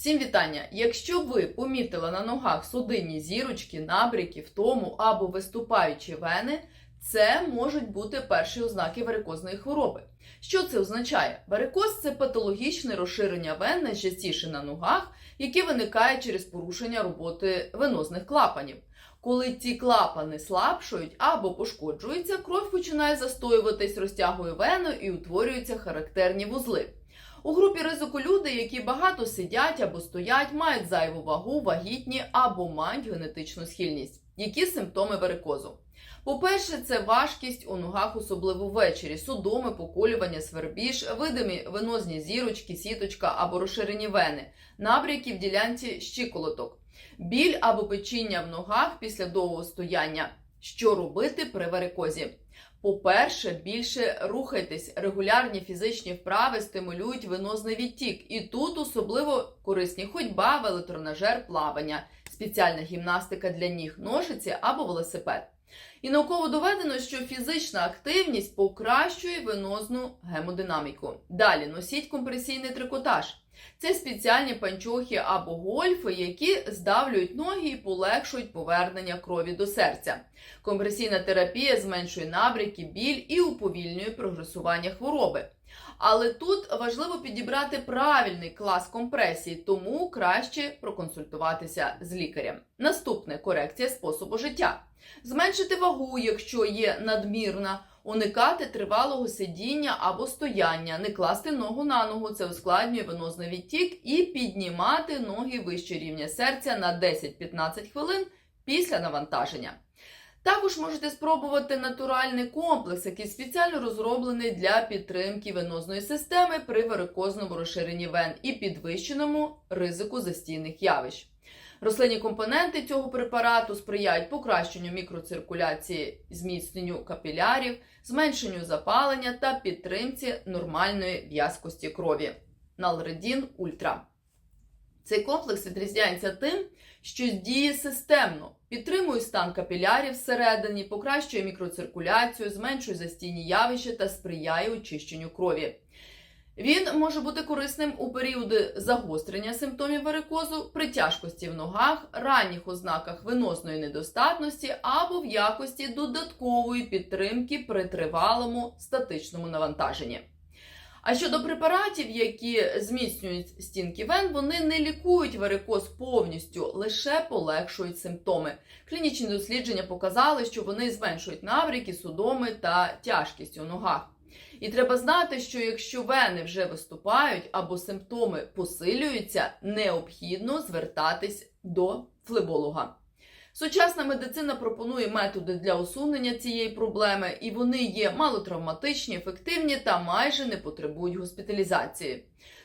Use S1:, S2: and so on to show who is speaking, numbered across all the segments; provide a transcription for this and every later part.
S1: Всім вітання! Якщо ви помітили на ногах судинні зірочки, набряки, втому або виступаючі вени, це можуть бути перші ознаки варикозної хвороби. Що це означає? Варикоз це патологічне розширення вен, найчастіше на ногах, яке виникає через порушення роботи венозних клапанів. Коли ці клапани слабшують або пошкоджуються, кров починає застоюватись, розтягує вену і утворюються характерні вузли. У групі ризику люди, які багато сидять або стоять, мають зайву вагу, вагітні або мають генетичну схильність. Які симптоми варикозу? По-перше, це важкість у ногах, особливо ввечері, судоми, поколювання, свербіж, видимі венозні зірочки, сіточка або розширені вени, набряки в ділянці щиколоток, біль або печіння в ногах після довгого стояння. Що робити при варикозі? По-перше, більше рухайтесь. Регулярні фізичні вправи стимулюють венозний відтік. І тут особливо корисні ходьба, велотренажер, плавання, спеціальна гімнастика для ніг, ножиці або велосипед. І науково доведено, що фізична активність покращує венозну гемодинаміку. Далі носіть компресійний трикотаж. Це спеціальні панчохи або гольфи, які здавлюють ноги і полегшують повернення крові до серця. Компресійна терапія зменшує набряки, біль і уповільнює прогресування хвороби. Але тут важливо підібрати правильний клас компресії, тому краще проконсультуватися з лікарем. Наступне корекція способу життя. Зменшити вагу, якщо є надмірна, уникати тривалого сидіння або стояння, не класти ногу на ногу, це ускладнює венозний відтік, і піднімати ноги вище рівня серця на 10-15 хвилин після навантаження. Також можете спробувати натуральний комплекс, який спеціально розроблений для підтримки венозної системи при варикозному розширенні вен і підвищеному ризику застійних явищ. Рослинні компоненти цього препарату сприяють покращенню мікроциркуляції, зміцненню капілярів, зменшенню запалення та підтримці нормальної в'язкості крові. Налредін Ультра. Цей комплекс відрізняється тим, що діє системно, підтримує стан капілярів всередині, покращує мікроциркуляцію, зменшує застійні явища та сприяє очищенню крові. Він може бути корисним у періоди загострення симптомів варикозу, при тяжкості в ногах, ранніх ознаках венозної недостатності або в якості додаткової підтримки при тривалому статичному навантаженні. А щодо препаратів, які зміцнюють стінки вен, вони не лікують варикоз повністю, лише полегшують симптоми. Клінічні дослідження показали, що вони зменшують набряки, судоми та тяжкість у ногах. І треба знати, що якщо вени вже виступають або симптоми посилюються, необхідно звертатись до флеболога. Сучасна медицина пропонує методи для усунення цієї проблеми, і вони є малотравматичні, ефективні та майже не потребують госпіталізації.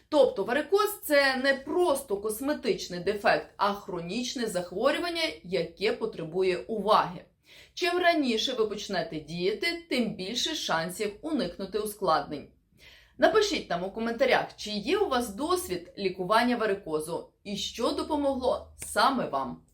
S1: Тобто варикоз це не просто косметичний дефект, а хронічне захворювання, яке потребує уваги. Чим раніше ви почнете діяти, тим більше шансів уникнути ускладнень. Напишіть нам у коментарях, чи є у вас досвід лікування варикозу і що допомогло саме вам.